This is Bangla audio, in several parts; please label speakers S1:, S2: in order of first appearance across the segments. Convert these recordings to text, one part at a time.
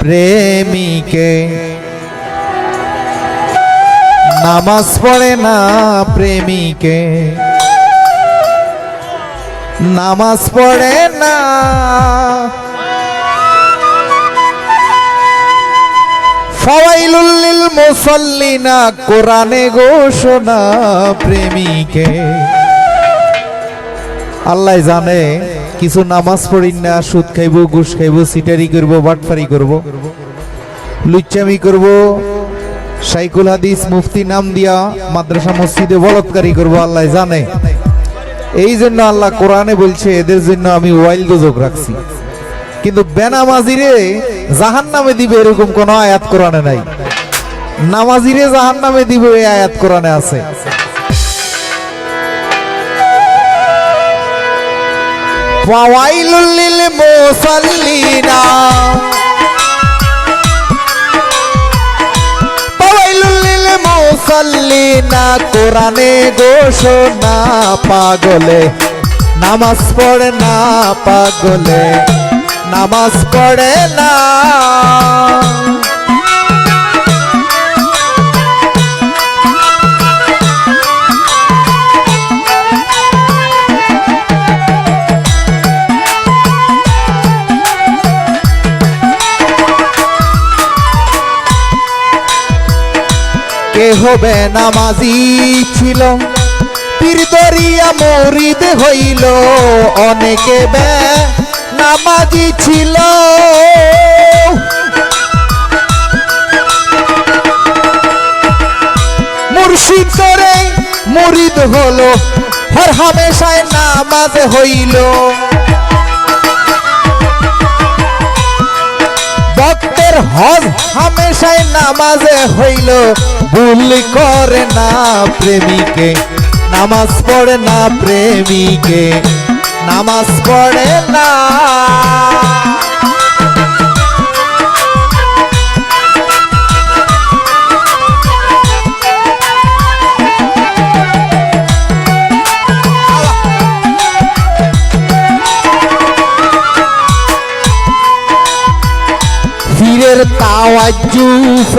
S1: প্রেমিকে। নামাজ পড়ে না প্রেমিকে। নামাজ পড়ে না। ফাওয়াইলুল মুসাল্লিনা, কোরআনে ঘোষণা প্রেমিকে। আল্লাহ জানে কিছু নামাজ পড়ি না, সুদ খাইব, ঘুষ খাইব, সিটারি করব, বাটফারি করব। লুচ্চামি করব। সাইকুল হাদিস মুফতি নাম দিয়া মাদ্রাসা মসজিদে বলৎকারী করব, আল্লাহ জানে। এই জন্য আল্লাহ কোরআনে বলছে, এদের জন্য আমি ওয়াইল গোজক রাখছি। কিন্তু বেনামাজিরে জাহান নামে দিবে এরকম কোন আয়াত কোরআনে নাই। নামাজিরে জাহান নামে দিবে আয়াত কোরআনে আছে। মুসাল্লিনা। ফাওয়াইলুল লিল মুসাল্লিনা কোরআনে ঘোষণা পাগলে। নামাজ পড়ে না পাগলে। নামাজ পড়ে না। হবে নামাজি ছিল। পীরদরিয়া মরিদ হইল, অনেকে বে নামাজি ছিল। মুর্শিদ করে মরিদ হলো, হর হামেশায় নামাজ হইল। হজ হামেশায় নামাজে হইল। ভুল করে না প্রেমিকে। নামাজ পড়ে না প্রেমিকে। নামাজ পড়ে না।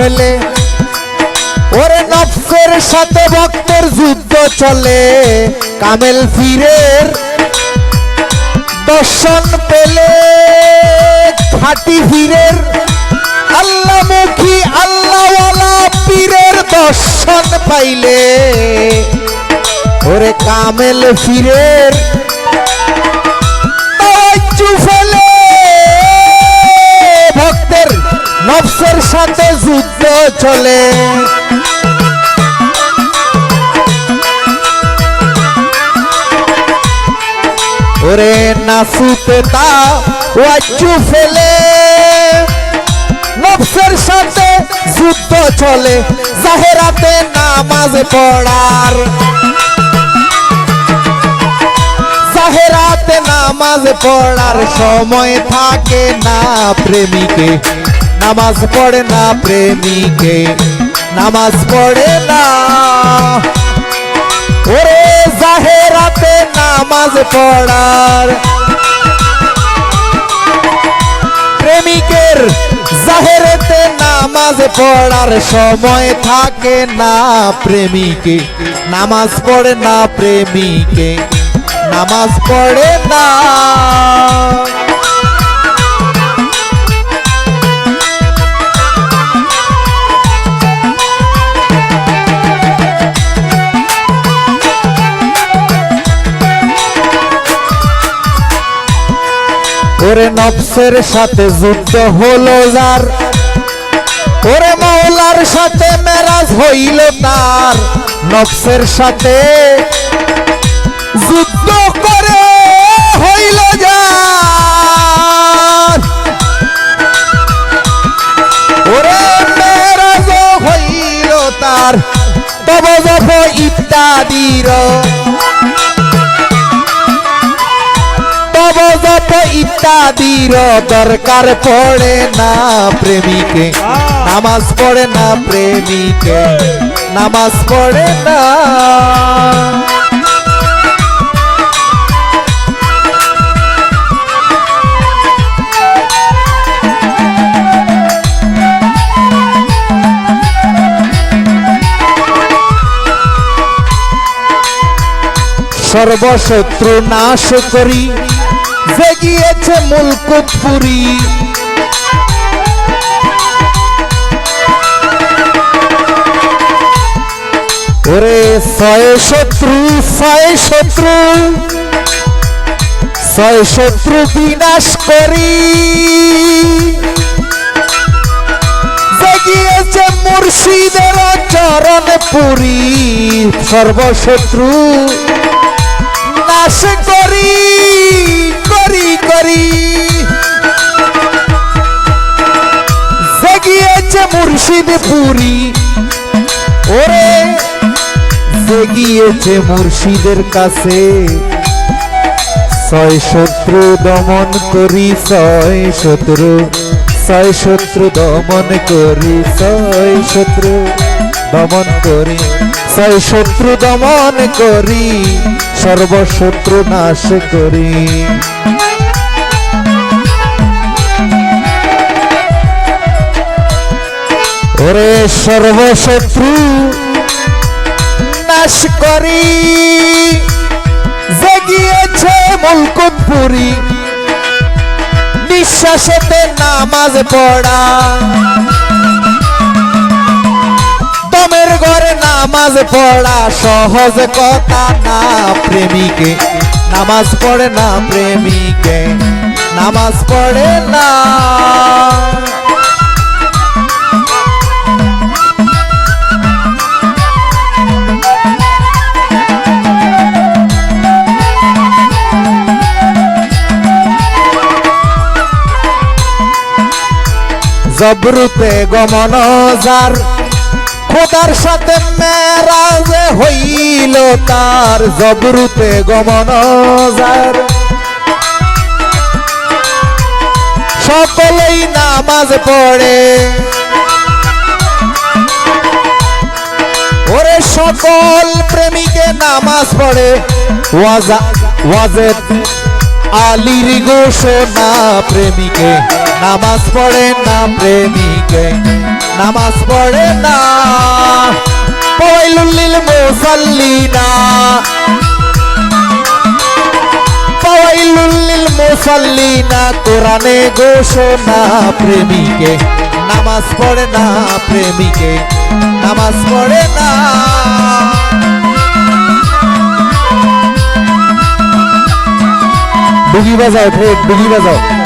S1: ফেলে ওরে নফসের সাথে ভক্তের যুদ্ধ চলে। কামেল ফিরের দর্শন পেলে খাটি ফিরের আল্লাহমুখী আল্লাহওয়ালা পীরের দর্শন পাইলে। ওরে কামেল ফিরের নফসের সাথে যুদ্ধ চলে। ওরে নাসুতে তা ওয়াজ্জু ফেলে। নফসের সাথে যুদ্ধ চলে, জাহেরাতে নামাজ পড়ার। জাহেরাতে নামাজ পড়ার সময় থাকে না প্রেমিকে। নামাজ পড়ে না প্রেমিকে। নামাজ পড়ে না। ওরে জাহেরাতে নামাজ পড়ার। প্রেমিকের জাহেরেতে নামাজ পড়ার সময় থাকে না প্রেমিকে। নামাজ পড়ে না প্রেমিকে। নামাজ পড়ে না। ওরে নফসের সাথে যুদ্ধ হলো যার, ওরে মাওলার সাথে মেরাজ হইল তার। নফসের সাথে যুদ্ধ করে হইল যার। ওরে মেরাজ হইল তার। তব ইত্যাদির ইত্যাদির দরকার পড়ে না প্রেমিকে। নামাজ পড়ে না প্রেমিকে। নামাজ পড়ে না। সর্বশত্রু নাশ করি। জেগিয়েছে মুলকুতপুরি ওরে ছয় শত্রু ছয় শত্রু ছয় শত্রু বিনাশ করি। জেগিয়েছে মুর্শিদের চরণ পুরী। সর্বশত্রু নাশ করি। করি জেগিয়েছে মুর্শিদ পুরী ওরে, জেগিয়েছে মুর্শিদের কাছে। ছয় শত্রু দমন করি, ছয় শত্রু ছয় শত্রু দমন করি, ছয় শত্রু দমন করি, ছয় শত্রু দমন করি, সর্বশত্রু নাশ করি। ওরে সর্বশত্রু, নাশ করি। জেগিয়েছে মুলকুটপুরি, নিঃশ্বাসেতে নামাজ পড়া। দমের ঘরে নামাজ পড়া সহজ কথা না, প্রেমিকে। নামাজ পড়ে না প্রেমিকে, নামাজ পড়ে না। জবরুতে গমন যার, খোদার সাথে মেরাজে হইল তার। জবরুতে গমন যার। সকলেই নামাজ পড়ে। ওরে সকল প্রেমিকে নামাজ পড়ে। ওয়াজা ওয়াজেদ আলির ঘোষণা প্রেমিকে নামাজ পড়ে না প্রেমিকে, নামাজ পড়ে না। পয়লুল্লিল মুসাল্লিনা। পয়লুল্লিল মুসাল্লিনা, কোরআনে ঘোষণা প্রেমিকে, নামাজ পড়ে না প্রেমিকে, নামাজ পড়ে না। ডুগি বাজাও ঠেক ডুগি বাজাও।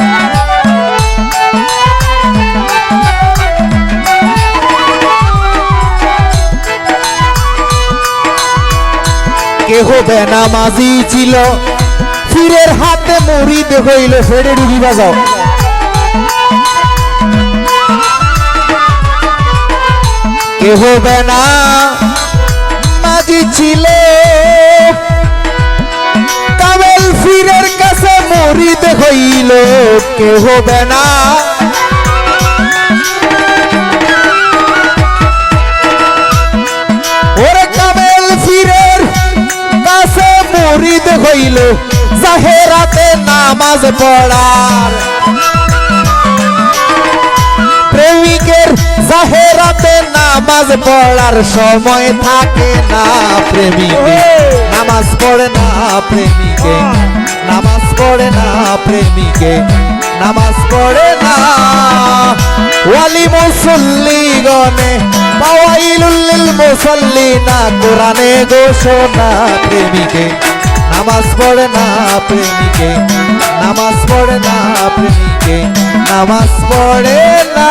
S1: কেহ বেনামাজি ছিল। ফিরের হাতে মরিদ হইল, ফেরে ডুগি বাজাও। কেহ বেনা মাঝি ছিল। কামেল ফিরের কাছে মরিদ হইল কে হবে জাহেরাতে নামাজ পড়ার। প্রেমিকের জাহেরাতে নামাজ পড়ার সময় থাকে না প্রেমিকে। নামাজ পড়ে না প্রেমিকে। নামাজ পড়ে না প্রেমিকে। নামাজ পড়ে না। ওয়ালি মুসল্লি গনে পাওয়াইলুল্লিল মুসল্লি না কোরআনে ঘোষণা প্রেমিকে। নামাজ পড়ে না প্রেমিকে নামাজ পড়ে না প্রেমিকে নামাজ পড়ে না।